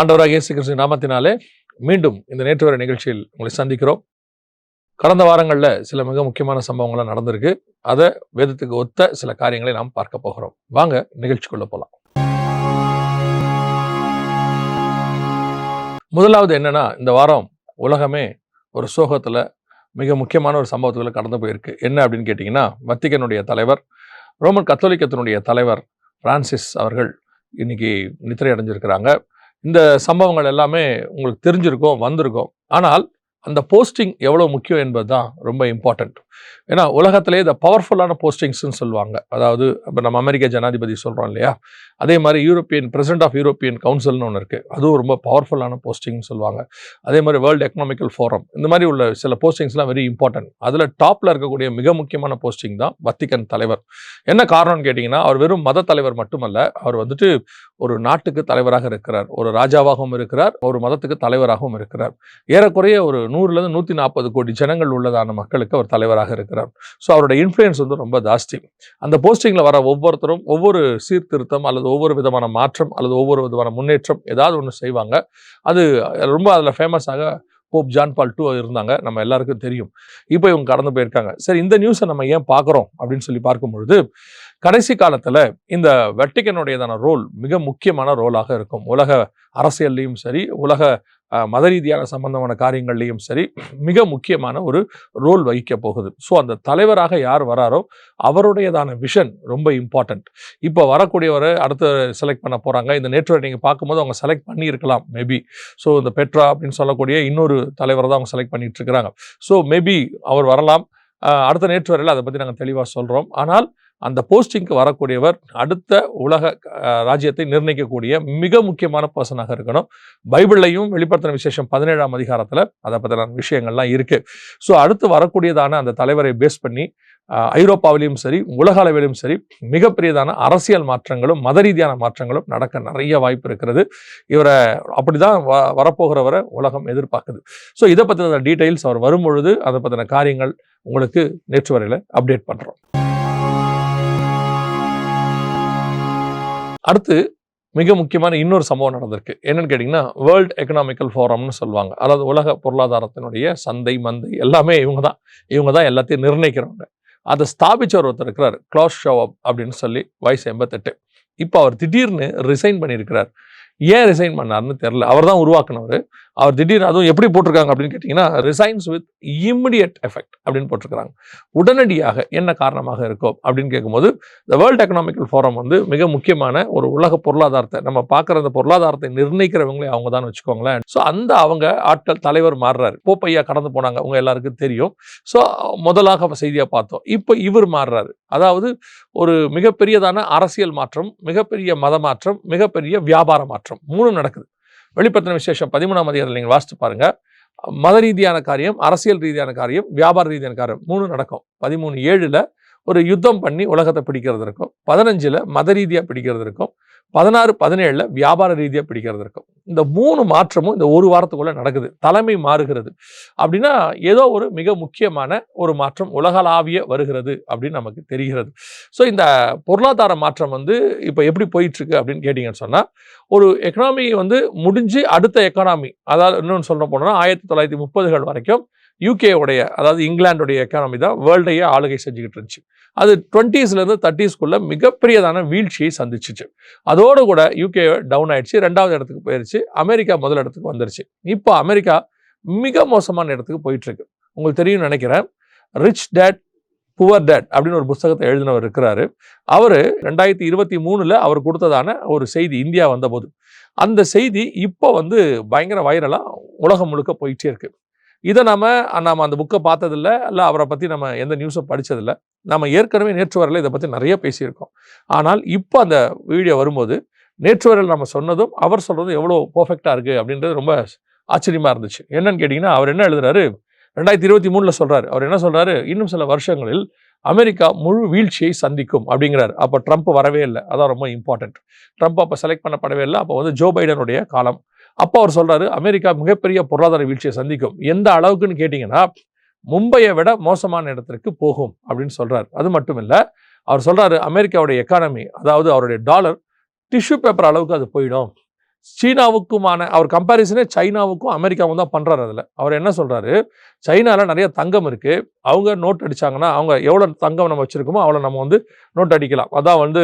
ஆண்டவராக இயேசு கிறிஸ்து நாமத்தினாலே மீண்டும் இந்த நேற்று வரை நிகழ்ச்சியில் உங்களை சந்திக்கிறோம். கடந்த வாரங்களில் சில மிக முக்கியமான சம்பவங்கள்லாம் நடந்திருக்கு. அதை வேதத்துக்கு ஒத்த சில காரியங்களை நாம் பார்க்க போகிறோம். வாங்க நிகழ்ச்சிக்குள்ள போகலாம் முதலாவது என்னன்னா இந்த வாரம் உலகமே ஒரு சோகத்தில் மிக முக்கியமான ஒரு சம்பவத்துக்குள்ள கடந்து போயிருக்கு. என்ன அப்படின்னு கேட்டிங்கன்னா வத்திகனுடைய தலைவர் ரோமன் கத்தோலிக்கத்தினுடைய தலைவர் பிரான்சிஸ் அவர்கள் இன்னைக்கு நித்திரை அடைஞ்சிருக்கிறாங்க. இந்த சம்பவங்கள் எல்லாமே உங்களுக்கு தெரிஞ்சிருக்கும் வந்திருக்கும். ஆனால் அந்த போஸ்டிங் எவ்வளோ முக்கியம் என்பது தான் ரொம்ப இம்பார்ட்டண்ட் ஏன்னா உலகத்திலே இந்த பவர்ஃபுல்லான போஸ்டிங்ஸ்னு சொல்லுவாங்க. அதாவது இப்போ நம்ம அமெரிக்க ஜனாதிபதி சொல்கிறோம் இல்லையா? அதே மாதிரி யூரோப்பியன் பிரசிடென்ட் ஆஃப் யூரோப்பியன் கவுன்சில்னு ஒன்று இருக்குது அதுவும் ரொம்ப பவர்ஃபுல்லான போஸ்டிங்னு சொல்லுவாங்க. அதே மாதிரி வேர்ல்டு எக்கனாமிக்கல் ஃபோரம் இந்த மாதிரி உள்ள சில போஸ்டிங்ஸ்லாம் வெரி இம்பார்ட்டன்ட் அதில் டாப்பில் இருக்கக்கூடிய மிக முக்கியமான போஸ்டிங் தான் வத்திக்கன் தலைவர். என்ன காரணம்னு கேட்டிங்கன்னா அவர் வெறும் மத தலைவர் மட்டுமல்ல அவர் வந்துட்டு ஒரு நாட்டுக்கு தலைவராக இருக்கிறார். ஒரு ராஜாவாகவும் இருக்கிறார். ஒரு மதத்துக்கு தலைவராகவும் இருக்கிறார். ஏறக்குறைய ஒரு நூறுலேருந்து நூற்றி நாற்பது கோடி ஜனங்கள் உள்ளதான மக்களுக்கு அவர் தலைவராக இருக்கிறார். ஸோ அவரோட இன்ஃப்ளூயன்ஸ் வந்து ரொம்ப ஜாஸ்தி. அந்த போஸ்டிங்கில் வர ஒவ்வொருத்தரும் ஒவ்வொரு சீர்திருத்தம் அல்லது ஒவ்வொரு விதமான மாற்றம் அல்லது ஒவ்வொரு விதமான முன்னேற்றம் ஏதாவது ஒன்று செய்வாங்க. அது ரொம்ப அதில் ஃபேமஸாக போப் ஜான் பால் டூ இருந்தாங்க. நம்ம எல்லாருக்கும் தெரியும். இப்போ இவங்க கடந்து போயிருக்காங்க. சரி இந்த நியூஸை நம்ம ஏன் பார்க்குறோம்? அப்படின்னு சொல்லி பார்க்கும்பொழுது கடைசி காலத்தில் இந்த வெட்டிக்கனுடையதான ரோல் மிக முக்கியமான ரோலாக இருக்கும். உலக அரசியல்லையும் சரி உலக மத ரீதியான சம்பந்தமான காரியங்கள்லையும் சரி மிக முக்கியமான ஒரு ரோல் வகிக்க போகுது. ஸோ அந்த தலைவராக யார் வராரோ அவருடையதான விஷன் ரொம்ப இம்பார்ட்டன்ட் இப்போ வரக்கூடியவரை அடுத்து செலக்ட் பண்ண போகிறாங்க இந்த நேற்று நீங்கள் பார்க்கும்போது அவங்க செலக்ட் பண்ணியிருக்கலாம் மேபி ஸோ இந்த பெட்ரா அப்படின்னு சொல்லக்கூடிய இன்னொரு தலைவரை தான் அவங்க செலக்ட் பண்ணிட்டு இருக்கிறாங்க. ஸோ மேபி அவர் வரலாம். அடுத்த நேற்று வரையில் அதை பற்றி நாங்கள் தெளிவாக சொல்கிறோம் ஆனால் அந்த போஸ்டிங்க்கு வரக்கூடியவர் அடுத்த உலக ராஜ்யத்தை நிர்ணயிக்கக்கூடிய மிக முக்கியமான பர்சனாக இருக்கணும். பைபிள்லையும் வெளிப்படுத்தின விசேஷம் பதினேழாம் அதிகாரத்தில் அதை பற்றின விஷயங்கள்லாம் இருக்குது ஸோ அடுத்து வரக்கூடியதான அந்த தலைவரை பேஸ் பண்ணி ஐரோப்பாவிலையும் சரி உலக அளவிலும் சரி மிகப்பெரியதான அரசியல் மாற்றங்களும் மத ரீதியான மாற்றங்களும் நடக்க நிறைய வாய்ப்பு இருக்கிறது. இவரை அப்படிதான் வ வரப்போகிறவரை உலகம் எதிர்பார்க்குது. ஸோ இதை பற்றின டீட்டெயில்ஸ் அவர் வரும்பொழுது அதை பற்றின காரியங்கள் உங்களுக்கு நேற்று வரையில் அப்டேட் பண்ணுறோம் அடுத்து மிக முக்கியமான இன்னொரு சம்பவம் நடந்திருக்கு. என்னன்னு கேட்டிங்கன்னா வேர்ல்ட் எக்கனாமிக்கல் ஃபோரம்னு சொல்லுவாங்க. அதாவது உலக பொருளாதாரத்தினுடைய சந்தை மந்தை எல்லாமே இவங்க தான். இவங்க தான் எல்லாத்தையும் நிர்ணயிக்கிறவங்க. அதை ஸ்தாபிச்சவர் ஒருத்தர் இருக்கிறார் கிளாஸ் ஷோவப் அப்படின்னு சொல்லி வயசு எண்பத்தெட்டு. இப்போ அவர் திடீர்னு ரிசைன் பண்ணியிருக்கிறார். ஏன் ரிசைன் பண்ணாருன்னு தெரில அவர் தான் உருவாக்குனவர். அவர் திடீர்னு அதுவும் எப்படி போட்டிருக்காங்க அப்படின்னு கேட்டிங்கன்னா ரிசைன்ஸ் வித் இம்மிடியட் எஃபெக்ட் அப்படின்னு போட்டிருக்கிறாங்க. உடனடியாக என்ன காரணமாக இருக்கும் அப்படின்னு கேட்கும்போது இந்த வேர்ல்ட் எக்கனாமிக்கல் ஃபோரம் வந்து மிக முக்கியமான ஒரு உலக பொருளாதாரத்தை நம்ம பார்க்குற அந்த பொருளாதாரத்தை நிர்ணயிக்கிறவங்களே அவங்க தான் வச்சுக்கோங்களேன். ஸோ அந்த அவங்க ஆட்கள் தலைவர் மாறுறாரு. போப்பையா கடந்து போனாங்க அவங்க எல்லாருக்கும் தெரியும். ஸோ முதலாக செய்தியாக பார்த்தோம். இப்போ இவர் மாறுறாரு. அதாவது ஒரு மிகப்பெரியதான அரசியல் மாற்றம் மிகப்பெரிய மத மாற்றம் மிகப்பெரிய வியாபார மாற்றம் மூணும் நடக்குது. வெளிப்படுத்தின விசேஷம் பதிமூணாம் அதிகாரத்தில் நீங்கள் வாசித்து பாருங்க. மத ரீதியான காரியம் அரசியல் ரீதியான காரியம் வியாபார ரீதியான காரியம் மூணு நடக்கும். பதிமூணு ஏழுல ஒரு யுத்தம் பண்ணி உலகத்தை பிடிக்கிறது இருக்கும். பதினஞ்சுல மத ரீதியாக பிடிக்கிறது இருக்கும். பதினாறு பதினேழில் வியாபார ரீதியாக பிடிக்கிறது இருக்கும். இந்த மூணு மாற்றமும் இந்த ஒரு வாரத்துக்குள்ளே நடக்குது. தலைமை மாறுகிறது. அப்படின்னா ஏதோ ஒரு மிக முக்கியமான ஒரு மாற்றம் உலகளாவிய வருகிறது அப்படின்னு நமக்கு தெரிகிறது. ஸோ இந்த பொருளாதார மாற்றம் வந்து இப்போ எப்படி போயிட்டுருக்கு அப்படின்னு கேட்டிங்கன்னு சொன்னால் ஒரு எக்கனாமி வந்து முடிஞ்சு அடுத்த எக்கனாமி அதாவது இன்னொன்று சொல்ல போனோம்னா ஆயிரத்தி தொள்ளாயிரத்தி முப்பதுகள் வரைக்கும் UK உடைய அதாவது இங்கிலாந்துடைய எக்கானமி தான் வேர்ல்டையே ஆளுகை செஞ்சுக்கிட்டு இருந்துச்சு. அது டுவெண்ட்டீஸ்லேருந்து தேர்ட்டிஸ்குள்ள மிகப்பெரியதான வீழ்ச்சியை சந்திச்சிச்சு. அதோடு கூட யூகே டவுன் ஆயிடுச்சு ரெண்டாவது இடத்துக்கு போயிருச்சு அமெரிக்கா முதல் இடத்துக்கு வந்துருச்சு. இப்போ அமெரிக்கா மிக மோசமான இடத்துக்கு போயிட்டுருக்கு. உங்களுக்கு தெரியும் நினைக்கிறேன். ரிச் டேட் புவர் டேட் அப்படின்னு ஒரு புஸ்தகத்தை எழுதினவர் இருக்கிறாரு. அவர் ரெண்டாயிரத்தி இருபத்தி மூணில் அவர் கொடுத்ததான ஒரு செய்தி இந்தியா வந்தபோது. அந்த செய்தி இப்போ வந்து பயங்கர வைரலாக உலகம் முழுக்க போயிட்டே இருக்கு. இதை நம்ம நாம் அந்த புக்கை பார்த்ததில்ல இல்லை அவரை பற்றி நம்ம எந்த நியூஸும் படித்ததில்ல நம்ம ஏற்கனவே நேற்று வரையில் இதை பற்றி நிறைய பேசியிருக்கோம். ஆனால் இப்போ அந்த வீடியோ வரும்போது நேற்று வரையில் நம்ம சொன்னதும் அவர் சொல்கிறதும் எவ்வளோ பர்ஃபெக்டாக இருக்குது அப்படின்றது ரொம்ப ஆச்சரியமாக இருந்துச்சு. என்னன்னு கேட்டிங்கன்னா அவர் என்ன எழுதுறாரு? ரெண்டாயிரத்தி இருபத்தி மூணில் சொல்கிறார் அவர் என்ன சொல்கிறாரு இன்னும் சில வருஷங்களில் அமெரிக்கா முழு வீழ்ச்சியை சந்திக்கும் அப்படிங்கிறார். அப்போ ட்ரம்ப் வரவே இல்லை. அதான் ரொம்ப இம்பார்ட்டன்ட் ட்ரம்ப் அப்போ செலக்ட் பண்ணப்படவே இல்லை. அப்போ வந்து ஜோ பைடனுடைய காலம். அப்போ அவர் சொல்கிறாரு அமெரிக்கா மிகப்பெரிய பொருளாதார வீழ்ச்சியை சந்திக்கும். எந்த அளவுக்குன்னு கேட்டிங்கன்னா மும்பையை விட மோசமான இடத்திற்கு போகும் அப்படின்னு சொல்கிறார் அது மட்டும் இல்லை அவர் சொல்கிறாரு அமெரிக்காவுடைய எக்கானமி அதாவது அவருடைய டாலர் டிஷ்யூ பேப்பர் அளவுக்கு அது போயிடும். சீனாவுக்குமான அவர் கம்பாரிசனே சைனாவுக்கும் அமெரிக்காவும் தான் பண்ணுறாரு அதில். அவர் என்ன சொல்கிறாரு சைனாவில் நிறைய தங்கம் இருக்குது அவங்க நோட் அடித்தாங்கன்னா அவங்க எவ்வளோ தங்கம் நம்ம வச்சுருக்கோமோ அவ்வளோ நம்ம வந்து நோட் அடிக்கலாம். அதான் வந்து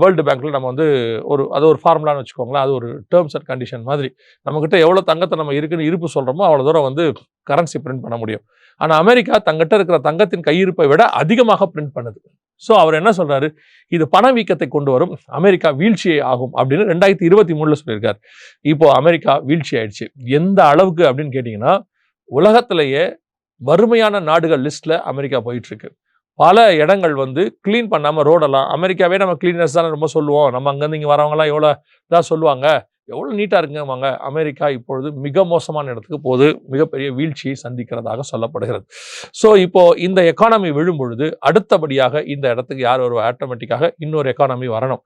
வேர்ல்டு பேங்க்கில் நம்ம வந்து ஒரு அது ஒரு ஃபார்முலான்னு வச்சுக்கோங்களேன். அது ஒரு டேர்ம்ஸ் அண்ட் கண்டிஷன் மாதிரி. நம்மக்கிட்ட எவ்வளோ தங்கத்தை நம்ம இருக்குன்னு இருப்பு சொல்கிறோமோ அவ்வளோ தூரம் வந்து கரன்சி பிரிண்ட் பண்ண முடியும். ஆனால் அமெரிக்கா தங்கிட்ட இருக்கிற தங்கத்தின் கையிருப்பை விட அதிகமாக பிரிண்ட் பண்ணுது. ஸோ அவர் என்ன சொல்கிறாரு இது பணவீக்கத்தை கொண்டு வரும். அமெரிக்கா வீழ்ச்சியே ஆகும் அப்படின்னு ரெண்டாயிரத்தி இருபத்தி மூணில் சொல்லியிருக்காரு. இப்போ அமெரிக்கா வீழ்ச்சி ஆயிடுச்சு. எந்த அளவுக்கு அப்படின்னு கேட்டிங்கன்னா உலகத்திலேயே வறுமையான நாடுகள் லிஸ்ட்டில் அமெரிக்கா போயிட்டுருக்கு பல இடங்கள் வந்து க்ளீன் பண்ணாமல் ரோடெல்லாம் அமெரிக்காவே நம்ம க்ளீனஸ் தானே ரொம்ப சொல்லுவோம். நம்ம அங்கேருந்து இங்கே வரவங்களாம் எவ்வளோ இதாக சொல்லுவாங்க? எவ்வளோ நீட்டாக இருக்குங்கம்பாங்க. அமெரிக்கா இப்பொழுது மிக மோசமான இடத்துக்கு போது மிகப்பெரிய வீழ்ச்சியை சந்திக்கிறதாக சொல்லப்படுகிறது. ஸோ இப்போது இந்த எக்கானமி விழும் பொழுது அடுத்தபடியாக இந்த இடத்துக்கு யார் வருவா? ஆட்டோமேட்டிக்காக இன்னொரு எக்கானமி வரணும்.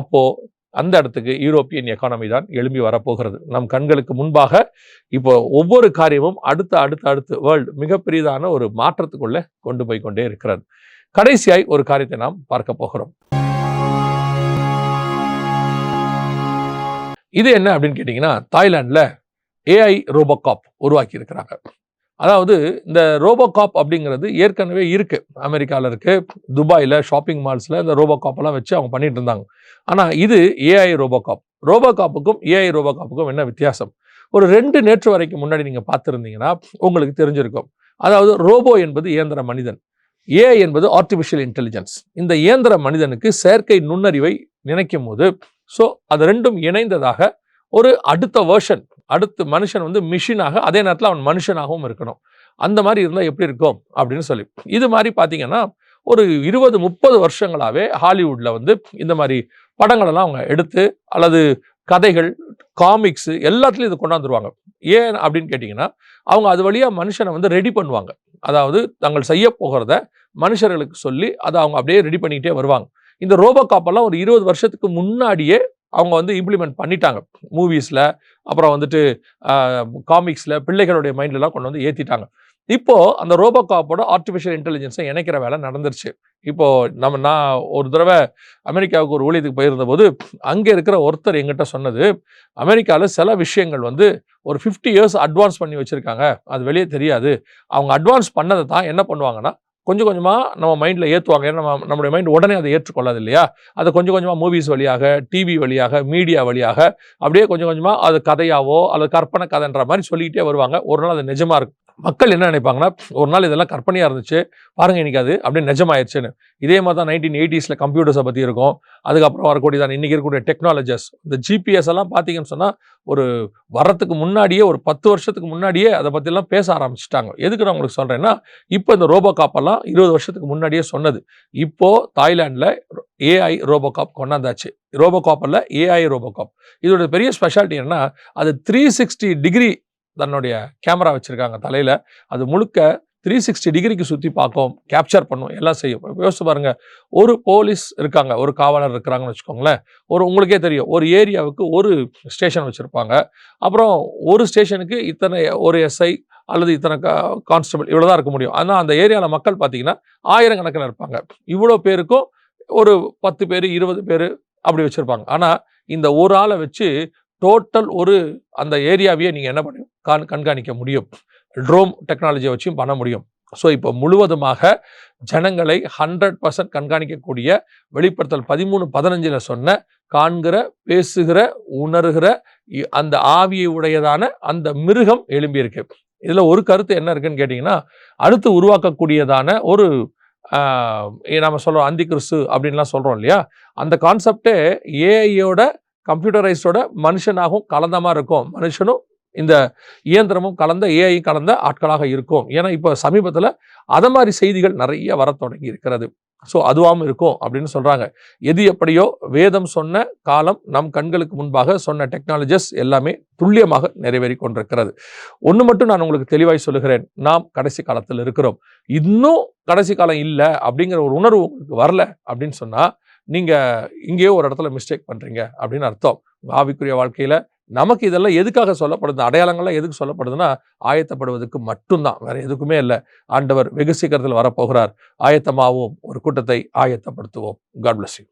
அப்போது அந்த இடத்துக்கு யூரோப்பியன் எக்கானமி தான் எழும்பி வரப்போகிறது. நம் கண்களுக்கு முன்பாக இப்போ ஒவ்வொரு காரியமும் அடுத்த அடுத்த அடுத்து வேர்ல்டு மிகப்பெரியதான ஒரு மாற்றத்துக்குள்ள கொண்டு போய் கொண்டே இருக்கிறது. கடைசியாய் ஒரு காரியத்தை நாம் பார்க்க போகிறோம். இது என்ன அப்படின்னு கேட்டிங்கன்னா தாய்லாண்டில் ஏஐ ரோபோகாப் உருவாக்கி இருக்கிறாங்க அதாவது இந்த ரோபோகாப் அப்படிங்கிறது ஏற்கனவே இருக்குது அமெரிக்காவில் இருக்குது துபாயில் ஷாப்பிங் மால்ஸில் இந்த ரோபோகாப்பெல்லாம் வச்சு அவங்க பண்ணிட்டு இருந்தாங்க. ஆனால் இது ஏஐ ரோபோகாப் ரோபோகாப்புக்கும் ஏஐ ரோபோகாப்புக்கும் என்ன வித்தியாசம்? ஒரு ரெண்டு நேற்று வரைக்கும் முன்னாடி நீங்கள் பார்த்துருந்தீங்கன்னா உங்களுக்கு தெரிஞ்சிருக்கும். அதாவது ரோபோ என்பது இயந்திர மனிதன். ஏஐ என்பது ஆர்டிஃபிஷியல் இன்டெலிஜென்ஸ் இந்த இயந்திர மனிதனுக்கு செயற்கை நுண்ணறிவை நினைக்கும் போது ஸோ அது ரெண்டும் இணைந்ததாக ஒரு அடுத்த வேர்ஷன் அடுத்து மனுஷன் வந்து மிஷினாக அதே நேரத்தில் அவன் மனுஷனாகவும் இருக்கணும். அந்த மாதிரி இருந்தால் எப்படி இருக்கும்? அப்படின்னு சொல்லி. இது மாதிரி பார்த்தீங்கன்னா ஒரு இருபது முப்பது வருஷங்களாகவே ஹாலிவுட்டில் வந்து இந்த மாதிரி படங்களெல்லாம் அவங்க எடுத்து அல்லது கதைகள் காமிக்ஸு எல்லாத்துலேயும் இது கொண்டாந்துருவாங்க ஏன் அப்படின்னு கேட்டிங்கன்னா அவங்க அது வழியாக மனுஷனை வந்து ரெடி பண்ணுவாங்க. அதாவது தாங்கள் செய்ய போகிறத மனுஷர்களுக்கு சொல்லி அதை அவங்க அப்படியே ரெடி பண்ணிக்கிட்டே வருவாங்க. இந்த ரோபோ காப்பெல்லாம் ஒரு இருபது வருஷத்துக்கு முன்னாடியே அவங்க வந்து இம்ப்ளிமெண்ட் பண்ணிட்டாங்க. மூவிஸில் அப்புறம் வந்துட்டு காமிக்ஸில் பிள்ளைகளுடைய மைண்ட்லலாம் கொண்டு வந்து ஏற்றிட்டாங்க இப்போ அந்த ரோபோகாப்போட ஆர்டிஃபிஷியல் இன்டெலிஜென்ஸை இணைக்கிற வேலை நடந்துருச்சு. இப்போது நம்ம நான் ஒரு தடவை அமெரிக்காவுக்கு ஒரு ஊழியத்துக்கு போயிருந்தபோது அங்கே இருக்கிற ஒருத்தர் எங்கிட்ட சொன்னது அமெரிக்காவில் சில விஷயங்கள் வந்து ஒரு ஃபிஃப்டி இயர்ஸ் அட்வான்ஸ் பண்ணி வச்சுருக்காங்க. அது வெளியே தெரியாது. அவங்க அட்வான்ஸ் பண்ணதை தான் என்ன பண்ணுவாங்கன்னா கொஞ்சம் கொஞ்சமாக நம்ம மைண்டில் ஏற்றுவாங்க ஏன்னா நம்ம நம்முடைய மைண்ட் உடனே அதை ஏற்றுக்கொள்ளாது இல்லையா அதை கொஞ்சம் கொஞ்சமாக மூவிஸ் வழியாக டிவி வழியாக மீடியா வழியாக அப்படியே கொஞ்சம் கொஞ்சமாக அது கதையாவோ அல்லது கற்பனை கதைன்ற மாதிரி சொல்லிக்கிட்டே வருவாங்க. ஒரு நாள் அது நிஜமாக இருக்கும். மக்கள் என்ன நினைப்பாங்கன்னா ஒரு நாள் இதெல்லாம் கற்பனையாக இருந்துச்சு பாருங்க இன்னைக்கு அது அப்படியே நிஜமாயிருச்சுன்னு. இதே மாதிரி தான் நைன்டீன் எயிட்டிஸில் கம்ப்யூட்டர்ஸை பற்றி இருக்கும். அதுக்கப்புறம் வரக்கூடியதான் இன்றைக்கி இருக்கக்கூடிய டெக்னாலஜிஸ் இந்த ஜிபிஎஸ் எல்லாம் பார்த்தீங்கன்னு சொன்னால் ஒரு வரத்துக்கு முன்னாடியே ஒரு பத்து வருஷத்துக்கு முன்னாடியே அதை பற்றிலாம் பேச ஆரம்பிச்சிட்டாங்க. எதுக்கு நான் உங்களுக்கு சொல்கிறேன்னா இப்போ இந்த ரோபோ காப்பெல்லாம் இருபது வருஷத்துக்கு முன்னாடியே சொன்னது. இப்போது தாய்லாண்டில் ஏஐ ரோபோ காப் கொண்டாந்தாச்சு. ரோபோ காப்பில் ஏஐ ரோபோ காப் இதோட பெரிய ஸ்பெஷாலிட்டி என்னன்னா அது த்ரீ சிக்ஸ்டி டிகிரி தன்னுடைய கேமரா வச்சுருக்காங்க தலையில். அது முழுக்க த்ரீ சிக்ஸ்டி டிகிரிக்கு சுற்றி பார்க்கும் கேப்சர் பண்ணும் எல்லாம் செய்யும். யோசிச்சு பாருங்கள் ஒரு போலீஸ் இருக்காங்க ஒரு காவலர் இருக்கிறாங்கன்னு வச்சுக்கோங்களேன் ஒரு உங்களுக்கே தெரியும் ஒரு ஏரியாவுக்கு ஒரு ஸ்டேஷன் வச்சுருப்பாங்க. அப்புறம் ஒரு ஸ்டேஷனுக்கு இத்தனை ஒரு எஸ்ஐ அல்லது இத்தனை கான்ஸ்டபிள் இவ்வளோ தான் இருக்க முடியும். ஆனால் அந்த ஏரியாவில் மக்கள் பார்த்தீங்கன்னா ஆயிரக்கணக்கில் இருப்பாங்க. இவ்வளோ பேருக்கும் ஒரு பத்து பேர் இருபது பேர் அப்படி வச்சுருப்பாங்க. ஆனால் இந்த ஒரு ஆளை வச்சு டோட்டல் ஒரு அந்த ஏரியாவையே நீங்கள் என்ன பண்ணி கண் கண்காணிக்க முடியும். ட்ரோம் டெக்னாலஜியை வச்சும் பண்ண முடியும். ஸோ இப்போ முழுவதுமாக ஜனங்களை ஹண்ட்ரட் பர்சன்ட் கண்காணிக்கக்கூடிய வெளிப்படுத்தல் பதிமூணு பதினஞ்சில் சொன்ன காண்கிற பேசுகிற உணர்கிற அந்த ஆவியை உடையதான அந்த மிருகம் எழும்பியிருக்கு இதில் ஒரு கருத்து என்ன இருக்குன்னு கேட்டிங்கன்னா அடுத்து உருவாக்கக்கூடியதான ஒரு நம்ம சொல்கிறோம் அந்தி கிறிஸ்து அப்படின்லாம் சொல்கிறோம் இல்லையா? அந்த கான்செப்டே ஏஐயோட கம்ப்யூட்டரைஸ்டோட மனுஷனாகவும் கலந்த மாதிரி இருக்கும் மனுஷனும் இந்த இயந்திரமும் கலந்த ஏஐ கலந்த ஆட்களாக இருக்கும். ஏன்னா இப்போ சமீபத்தில் அதை மாதிரி செய்திகள் நிறைய வர தொடங்கி இருக்கிறது. ஸோ அதுவாகவும் இருக்கும் அப்படின்னு சொல்கிறாங்க எது எப்படியோ வேதம் சொன்ன காலம் நம் கண்களுக்கு முன்பாக சொன்ன டெக்னாலஜிஸ் எல்லாமே துல்லியமாக நிறைவேறி கொண்டிருக்கிறது. ஒன்று மட்டும் நான் உங்களுக்கு தெளிவாய் சொல்லுகிறேன். நாம் கடைசி காலத்தில் இருக்கிறோம். இன்னும் கடைசி காலம் இல்லை அப்படிங்கிற ஒரு உணர்வு உங்களுக்கு வரல அப்படின்னு சொன்னால் நீங்கள் இங்கேயோ ஒரு இடத்துல மிஸ்டேக் பண்ணுறீங்க அப்படின்னு அர்த்தம். ஆவிக்குரிய வாழ்க்கையில் நமக்கு இதெல்லாம் எதுக்காக சொல்லப்படுது? அடையாளங்கள்லாம் எதுக்கு சொல்லப்படுதுன்னா ஆயத்தப்படுவதற்கு மட்டும்தான். வேற எதுக்குமே இல்லை. ஆண்டவர் வெகு சீக்கிரத்தில் வரப்போகிறார். ஆயத்தமாகவும் ஒரு கூட்டத்தை ஆயத்தப்படுத்துவோம். God bless you